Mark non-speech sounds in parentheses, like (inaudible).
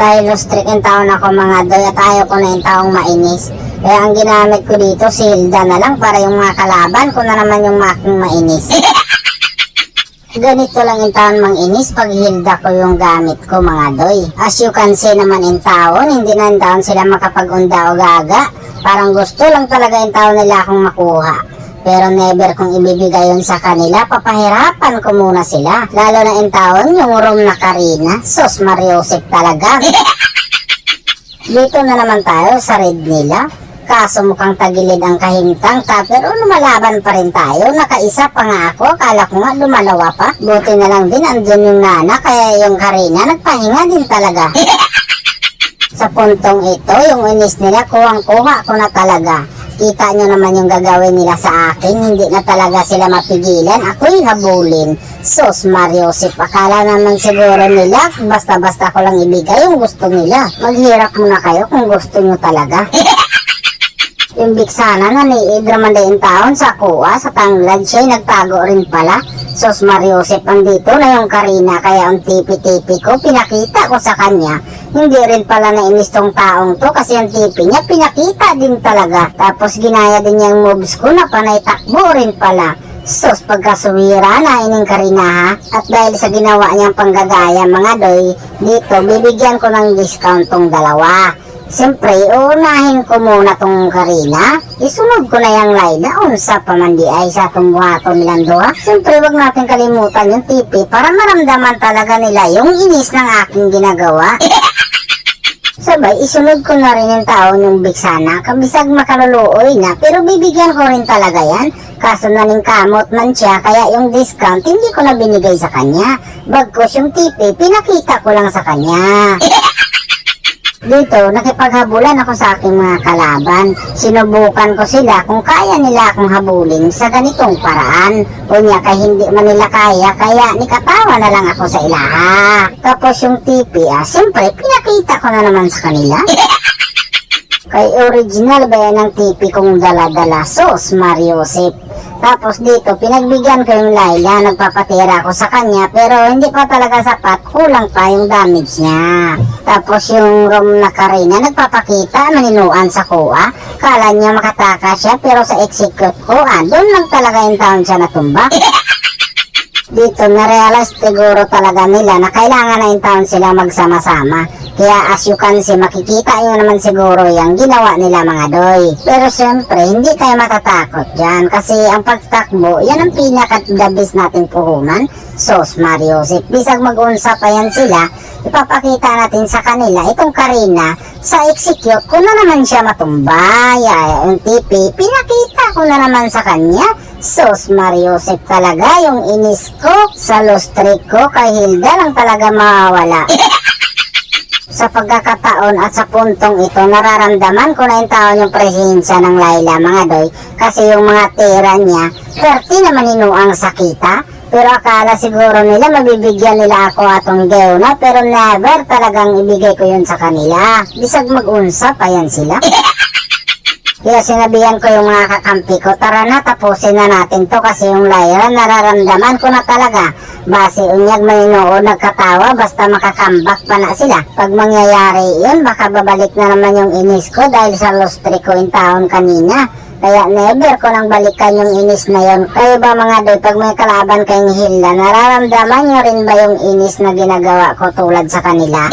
Dahil strict yung taon ako mga doy at ayaw ko na yung taong mainis. Kaya ang ginamit ko dito, si Hilda na lang para yung mga kalaban ko na naman yung making mainis. (laughs) Ganito lang yung taon mang inis pag Hilda ko yung gamit ko mga doy. As you can see naman in taon, hindi na yung taon sila makapag-unda o gaga. Parang gusto lang talaga yung taon nila akong makuha. Pero never kong ibibigay yun sa kanila, papahirapan ko muna sila. Lalo na in taon, yung room na Karina. Sos Mariosep talaga. (laughs) Dito na naman tayo sa red nila. Kaso mukhang tagilid ang kahintang ta, pero lumalaban pa rin tayo. Nakaisa pa nga ako, akala ko nga lumalawa pa. Buti na lang din andun yung nana, kaya yung Karina nagpahinga din talaga. (laughs) sa puntong ito, yung inis nila, kuwang-kuha ko na talaga. Kita nyo naman yung gagawin nila sa akin, hindi na talaga sila mapigilan. Ako'y habulin. Sos Mariosip, akala naman siguro nila, basta-basta ko lang ibigay yung gusto nila. Maghirap muna kayo kung gusto nyo talaga. (laughs) Yung biksana na ni Idra Mandain taon sa kuwa, sa tanglad siya'y nagtago rin pala. Sos Mariosep andito na yung Karina, kaya ang tipi-tipi ko, pinakita ko sa kanya. Hindi rin pala nainis tong taong to kasi ang tipi niya, pinakita din talaga. Tapos ginaya din niya yung moves ko na panay takbo rin pala. Sos, pagkasuwira na ining Karina ha. At dahil sa ginawa niyang panggagaya mga doy, dito bibigyan ko ng discount tong dalawa. Siyempre, uunahin ko muna tong Karina. Isunod ko na yung Laila. Unsa pa man di ay sa itong buhaton nilang duha. Siyempre, wag natin kalimutan yung tipi para maramdaman talaga nila yung inis ng aking ginagawa. (laughs) Sabay, isunod ko na rin yung taon yung biksana. Kabisag makaluluoy na, pero bibigyan ko rin talaga yan. Kaso naning kamot man siya, kaya yung discount hindi ko na binigay sa kanya. Bagkos yung tipi, pinakita ko lang sa kanya. (laughs) Dito, nakipaghabulan ako sa aking mga kalaban. Sinubukan ko sila kung kaya nila akong habulin sa ganitong paraan. Unya kay hindi man nila kaya, kaya nikatawa na lang ako sa ilaha. Tapos yung tipi, ah, siyempre, pinakita ko na naman sa kanila. (laughs) Kay original ba yan ang tipi kong dala-dala sos, Mariosep? Tapos dito, pinagbigyan ko yung Laila, nagpapatira ako sa kanya, pero hindi pa talaga sapat, kulang pa yung damage niya. Tapos yung room na Karina, nagpapakita, maninuan sa kuha. Kala niya makataka siya, pero sa execute ko, ah, doon lang talaga yung taon siya natumba. Dito, narealize siguro talaga nila na kailangan na yung taon sila magsama-sama. Kaya as you can see, makikita nyo naman siguro yung ginawa nila mga doy. Pero syempre, hindi tayo matatakot dyan. Kasi ang pagtakbo, yan ang pinaka-the nating puhunan. Sos Mariosip. Bisag mag-unsa pa yan sila, ipapakita natin sa kanila itong Karina sa execute ko na naman siya matumbay. Ay, yung tipi, pinakita ko na naman sa kanya. Sos Mariosip talaga yung inis ko sa lustrik ko kay Hilda lang talaga mawawala. Sa pagkakataon at sa puntong ito, nararamdaman ko na yung taon yung presensya ng Laila, mga doy. Kasi yung mga tira niya, 30 naman inuang sakita. Pero akala siguro nila mabibigyan nila ako atong geona, pero never talagang ibigay ko yun sa kanila. Bisag mag-unsa pa yan sila. Kaya sinabihan ko yung mga kakampi ko, tara na tapusin na natin to kasi yung Lyra nararamdaman ko na talaga. Base unyag maninood nagkatawa basta makakambak pa na sila. Pag mangyayari yun, baka babalik na naman yung inis ko dahil sa lustri ko in taon kanina. Kaya never ko nang balikan yung inis na yon. Kayo ba mga doy, pag may kalaban kayong Hilda, nararamdaman nyo rin ba yung inis na ginagawa ko tulad sa kanila?